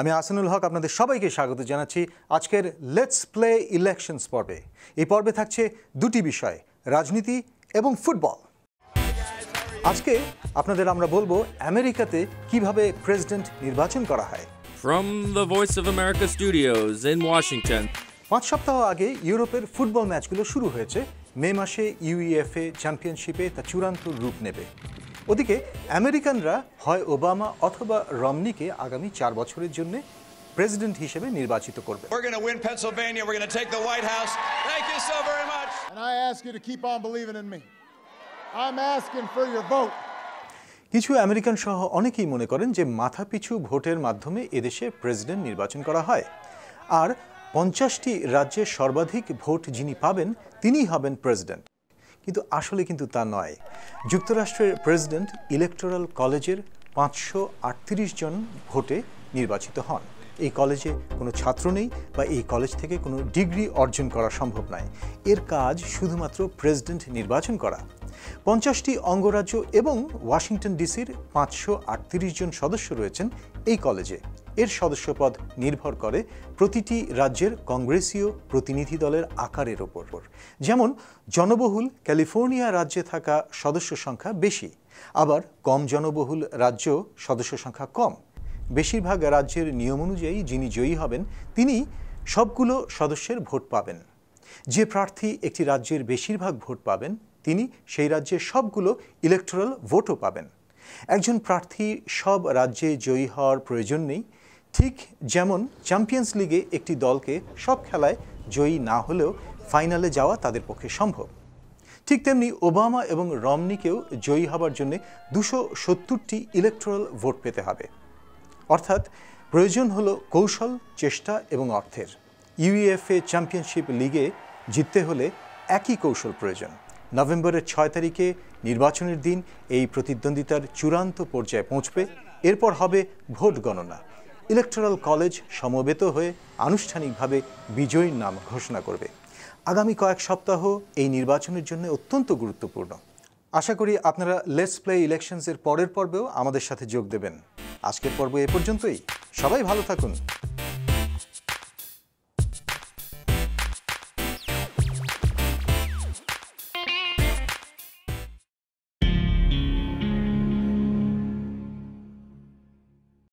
আমি আসানুল হক আপনাদের সবাইকে স্বাগত জানাচ্ছি আজকের লেটস প্লে ইলেকশনস পর্বে। এই পর্বে থাকছে দুটি বিষয় রাজনীতি এবং ফুটবল। আজকে আপনাদের আমরা বলব আমেরিকাতে কীভাবে প্রেসিডেন্ট নির্বাচন করা হয়। From the Voice of America studios in Washington, পাঁচ সপ্তাহ আগে ইউরোপের ফুটবল ম্যাচগুলো শুরু হয়েছে। মে মাসে ইউইএফএ চ্যাম্পিয়নশিপে তা চূড়ান্ত রূপ নেবে। ওদিকে আমেরিকানরা হয় ওবামা অথবা রমনিকে আগামী চার বছরের জন্য প্রেসিডেন্ট হিসেবে নির্বাচিত করবে. কিছু আমেরিকান সহ অনেকেই মনে করেন যে মাথাপিছু ভোটের মাধ্যমে এদেশে প্রেসিডেন্ট নির্বাচন করা হয়। আর পঞ্চাশটি রাজ্যে সর্বাধিক ভোট যিনি পাবেন তিনিই হবেন প্রেসিডেন্ট। কিন্তু আসলে কিন্তু তা নয়। যুক্তরাষ্ট্রের প্রেসিডেন্ট ইলেকটোরাল কলেজের পাঁচশো আটত্রিশ জন ভোটে নির্বাচিত হন। এই কলেজে কোনো ছাত্র নেই বা এই কলেজ থেকে কোনো ডিগ্রি অর্জন করা সম্ভব নয়। এর কাজ শুধুমাত্র প্রেসিডেন্ট নির্বাচন করা। পঞ্চাশটি অঙ্গরাজ্য এবং ওয়াশিংটন ডিসির পাঁচশো আটত্রিশ জন সদস্য রয়েছেন এই কলেজে। এর সদস্যপদ নির্ভর করে প্রতিটি রাজ্যের কংগ্রেসীয় প্রতিনিধি দলের আকারের ওপর। যেমন, জনবহুল ক্যালিফোর্নিয়া রাজ্যে থাকা সদস্য সংখ্যা বেশি, আবার কম জনবহুল রাজ্য সদস্য সংখ্যা কম। বেশিরভাগ রাজ্যের নিয়ম অনুযায়ী যিনি জয়ী হবেন, তিনি সবগুলো সদস্যের ভোট পাবেন। যে প্রার্থী একটি রাজ্যের বেশিরভাগ ভোট পাবেন, তিনি সেই রাজ্যের সবগুলো ইলেকটোরাল ভোটও পাবেন। একজন প্রার্থী সব রাজ্যে জয়ী হওয়ার প্রয়োজন নেই ঠিক যেমন চ্যাম্পিয়ন্স লিগে একটি দলকে সব খেলায় জয়ী না হলেও ফাইনালে যাওয়া তাদের পক্ষে সম্ভব। ঠিক তেমনি ওবামা এবং রমনিকেও জয়ী হবার জন্য দুশো সত্তরটি ইলেকট্রাল ভোট পেতে হবে। অর্থাৎ প্রয়োজন হলো কৌশল, চেষ্টা এবং অর্থের। ইউএফএ চ্যাম্পিয়নশিপ লিগে জিততে হলে একই কৌশল প্রয়োজন। নভেম্বরের ছয় তারিখে নির্বাচনের দিন এই প্রতিদ্বন্দ্বিতার চূড়ান্ত পর্যায়ে পৌঁছবে। এরপর হবে ভোট গণনা। ইলেকটোরাল কলেজ সমবেত হয়ে আনুষ্ঠানিকভাবে বিজয়ীর নাম ঘোষণা করবে। আগামী কয়েক সপ্তাহ এই নির্বাচনের জন্য অত্যন্ত গুরুত্বপূর্ণ। আশা করি আপনারা লেটস প্লে ইলেকশনসের পরের পর্বেও আমাদের সাথে যোগ দেবেন। আজকের পর্ব এ পর্যন্তই। সবাই ভালো থাকুন।